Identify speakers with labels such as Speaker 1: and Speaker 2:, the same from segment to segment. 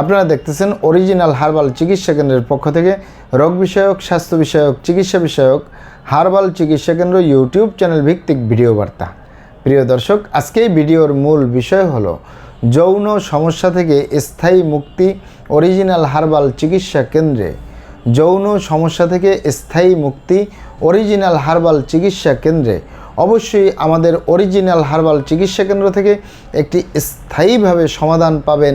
Speaker 1: আপনারা দেখতেছেন original herbal চিকিৎসা কেন্দ্রের পক্ষ থেকে রোগ বিষয়ক, স্বাস্থ্য বিষয়ক, চিকিৎসা বিষয়ক হার্বাল চিকিৎসা কেন্দ্র ইউটিউব চ্যানেল ভিত্তিক ভিডিও বার্তা। প্রিয় দর্শক, আজকে ভিডিওর মূল বিষয় হলো যৌন সমস্যা থেকে স্থায়ী মুক্তি অরিজিনাল হার্বাল চিকিৎসা কেন্দ্রে। যৌন সমস্যা থেকে স্থায়ী মুক্তি অরিজিনাল হার্বাল চিকিৎসা কেন্দ্রে। অবশ্যই আমাদের অরিজিনাল হার্বাল চিকিৎসা কেন্দ্র থেকে একটি স্থায়ীভাবে সমাধান পাবেন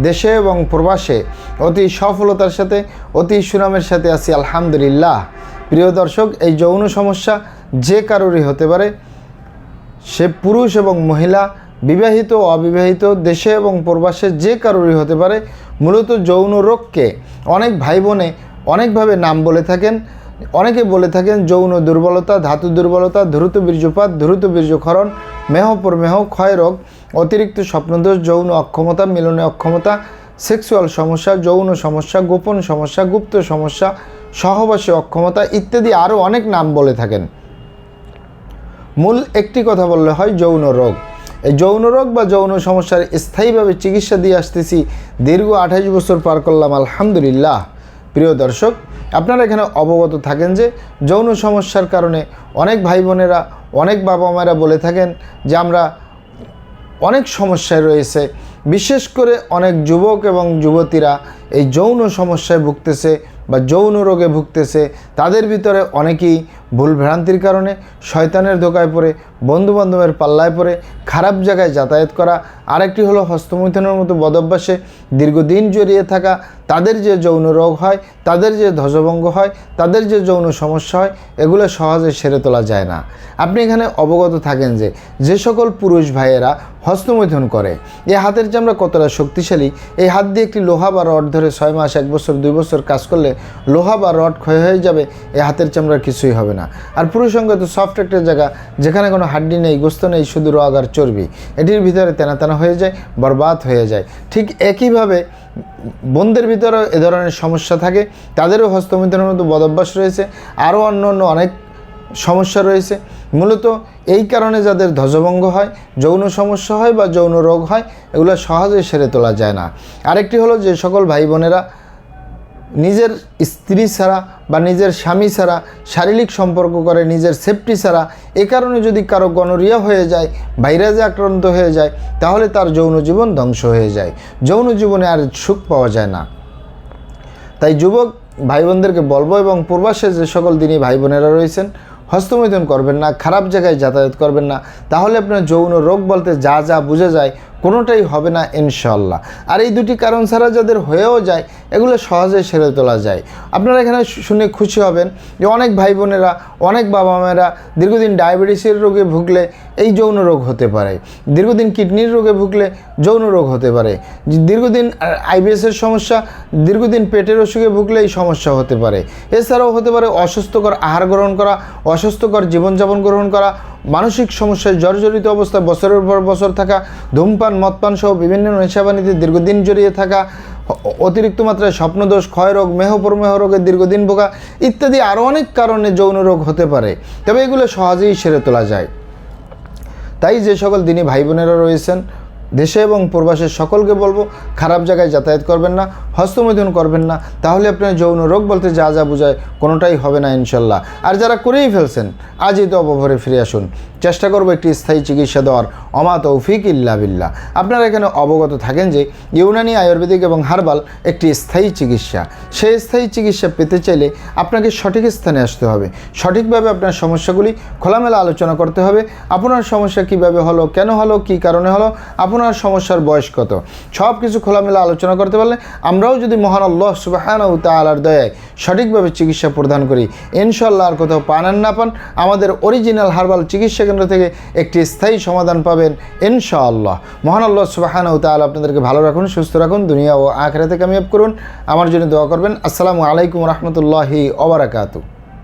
Speaker 1: দেশে এবং প্রবাসে অতি সফলতার সাথে, অতি সুনামের সাথে আছি, আলহামদুলিল্লাহ। প্রিয় দর্শক, এই যৌন সমস্যা যে কারোরই হতে পারে, সে পুরুষ এবং মহিলা, বিবাহিত অবিবাহিত, দেশে এবং প্রবাসে যে কারোরই হতে পারে, মূলত যৌন রোগকে অনেক ভাই বোনে অনেকভাবে নাম বলে থাকেন, অনেকে বলে থাকেন যৌন দুর্বলতা, ধাতু দুর্বলতা, দ্রুত বীর্যপাত, দ্রুত বীর্যক্ষরণ, মেহ প্রমেহ ক্ষয় রোগ অতিরিক্ত স্বপ্নদোষ, যৌন অক্ষমতা, মিলনে অক্ষমতা, সেক্সুয়াল সমস্যা, যৌন সমস্যা, গোপন সমস্যা, গুপ্ত সমস্যা, সহবাসী অক্ষমতা ইত্যাদি আরও অনেক নাম বলে থাকেন। মূল একটি কথা বললে হয় যৌন রোগ। এই যৌন রোগ বা যৌন সমস্যার স্থায়ীভাবে চিকিৎসা দিয়ে আসতেছি, দীর্ঘ আঠাশ বছর পার করলাম, আলহামদুলিল্লাহ। প্রিয় দর্শক, আপনারা এখানে অবগত থাকেন যে যৌন সমস্যার কারণে অনেক ভাই বোনেরা, অনেক বাবা মায়েরা বলে থাকেন যে আমরা অনেক সমস্যায় রয়েছে। বিশেষ করে অনেক যুবক এবং যুবতীরা এই যৌন সমস্যায় ভুগতেছে বা যৌন রোগে ভুগতেছে। তাদের ভিতরে অনেকেই ভুল ভ্রান্তির কারণে শয়তানের ধোকায় পড়ে, বন্ধুবান্ধবের পাল্লায় পড়ে খারাপ জায়গায় যাতায়াত করা। আরেকটি হলো হস্তমৈথনের মতো বদভ্যাসে দীর্ঘদিন জড়িয়ে থাকা, তাদের যে যৌন রোগ হয়, তাদের যে ধ্বজভঙ্গ হয়, তাদের যে যৌন সমস্যা হয়, এগুলো সহজে সেরে তোলা যায় না। আপনি এখানে অবগত থাকেন যে যে সকল পুরুষ ভাইয়েরা হস্তমৈথন করে এই হাতের চামড়া কতটা শক্তিশালী, এই হাত দিয়ে একটি লোহা বা রড ধরে ছয় মাস, এক বছর, দুই বছর কাজ করলে লোহা বা রড ক্ষয় হয়ে যাবে এই হাতের চামড়ার কিছুই হবে না। আর পুরুষ পুরুষঙ্গ তো সফট একটা জায়গা, যেখানে কোনো হাড্ডি নেই, গোস্ত নেই, শুধু রগ আর চর্বি। এটির ভিতরে তেনা হয়ে যায়, বরবাদ হয়ে যায়। ঠিক একইভাবে বোনদের ভিতরেও এ ধরনের সমস্যা থাকে। তাদেরও হস্তমিথনের মতো বদভ্যাস রয়েছে। আরও অন্য অন্য অনেক সমস্যা রয়েছে। মূলত এই কারণে যাদের ধ্বজভঙ্গ হয়, যৌন সমস্যা হয় বা যৌন রোগ হয়, এগুলো সহজে সেরে তোলা যায় না। আরেকটি হলো যে সকল ভাই বোনেরা নিজের স্ত্রী ছাড়া বা নিজের স্বামী ছাড়া, শারীরিক সম্পর্ক করে, নিজের সেফটি ছাড়া, এ কারণে যদি কারও গনোরিয়া হয়ে যায় ভাইরাসে আক্রান্ত হয়ে যায়, তাহলে তার যৌন জীবন ধ্বংস হয়ে যায়। যৌন জীবনে আর সুখ পাওয়া যায় না। তাই যুবক ভাই বোনদেরকে বলব এবং পূর্বাসে যে সকল দিনই ভাই বোনেরা রয়েছেন, হস্তমৈথুন করবেন না, খারাপ জায়গায় যাতায়াত করবেন না। তাহলে আপনার যৌন রোগ বলতে যা যা বোঝা যায় কোনোটাই হবে না ইনশাল্লাহ আর এই দুটি কারণ ছাড়া যাদের হয়েও যায়, এগুলো সহজে সেরে তোলা যায়। আপনারা এখানে শুনে খুশি হবেন যে অনেক ভাই বোনেরা অনেক বাবা মায়েরা দীর্ঘদিন ডায়াবেটিসের রোগে ভুগলে এই যৌন রোগ হতে পারে। দীর্ঘদিন কিডনির রোগে ভুগলে যৌন রোগ হতে পারে। দীর্ঘদিন আইবিএসের সমস্যা, দীর্ঘদিন পেটের অসুখে ভুগলে এই সমস্যা হতে পারে। এছাড়াও হতে পারে অসুস্থকর আহার গ্রহণ করা অসুস্থকর জীবনযাপন গ্রহণ করা মানসিক সমস্যায় জর্জরিত অবস্থায় বছরের পর বছর থাকা ধূমপান, মদপান সহ বিভিন্ন নেশাবানিতে দীর্ঘদিন জড়িয়ে থাকা অতিরিক্ত মাত্রায় স্বপ্নদোষ, ক্ষয়রোগ মেহপ্রমেহ রোগে দীর্ঘদিন ভোগা ইত্যাদি আরও অনেক কারণে যৌন রোগ হতে পারে। তবে এগুলো সহজেই সেরে তোলা যায়। তাই যে সকল দিনী ভাই বোনেরা রয়েছেন দেশে এবং প্রবাসের সকলকে বলব, খারাপ জায়গায় যাতায়াত করবেন না, হস্তমৈথুন করবেন না, তাহলে আপনার যৌন রোগ বলতে যা যা বোঝায় কোনোটাই হবে না ইনশাল্লাহ। আর যারা করেই ফেলছেন, আজই তো অপভরে ফিরে আসুন। চেষ্টা করব একটি স্থায়ী চিকিৎসা দেওয়ার। অমা তৌফিক ইল্লা বিল্লাহ। আপনারা এখানে অবগত থাকেন যে ইউনানি আয়ুর্বেদিক এবং হার্বাল একটি স্থায়ী চিকিৎসা। সেই স্থায়ী চিকিৎসা পেতে চাইলে আপনাকে সঠিক স্থানে আসতে হবে। সঠিকভাবে আপনার সমস্যাগুলি খোলামেলা আলোচনা করতে হবে। আপনার সমস্যা কীভাবে হলো, কেন হলো, কি কারণে হলো, আপনার সমস্যার বয়স কত? সব কিছু খোলামেলা আলোচনা করতে পারলে আমরাও যদি মহান আল্লাহ সুবাহানা তালার দয়ায় সঠিকভাবে চিকিৎসা প্রদান করি ইনশাল্লাহ আর কোথাও আর না পান, আমাদের অরিজিনাল হার্বাল চিকিৎসা কেন্দ্র থেকে একটি স্থায়ী সমাধান পাবেন ইনশাআল্লাহ। মহান আল্লাহ সুবাহানা তালা আপনাদেরকে ভালো রাখুন, সুস্থ রাখুন, দুনিয়া ও আখড়াতে কামিয়াব করুন। আমার জন্য দোয়া করবেন। আসসালামু আলাইকুম রহমতুল্লাহি ওবরাকাতু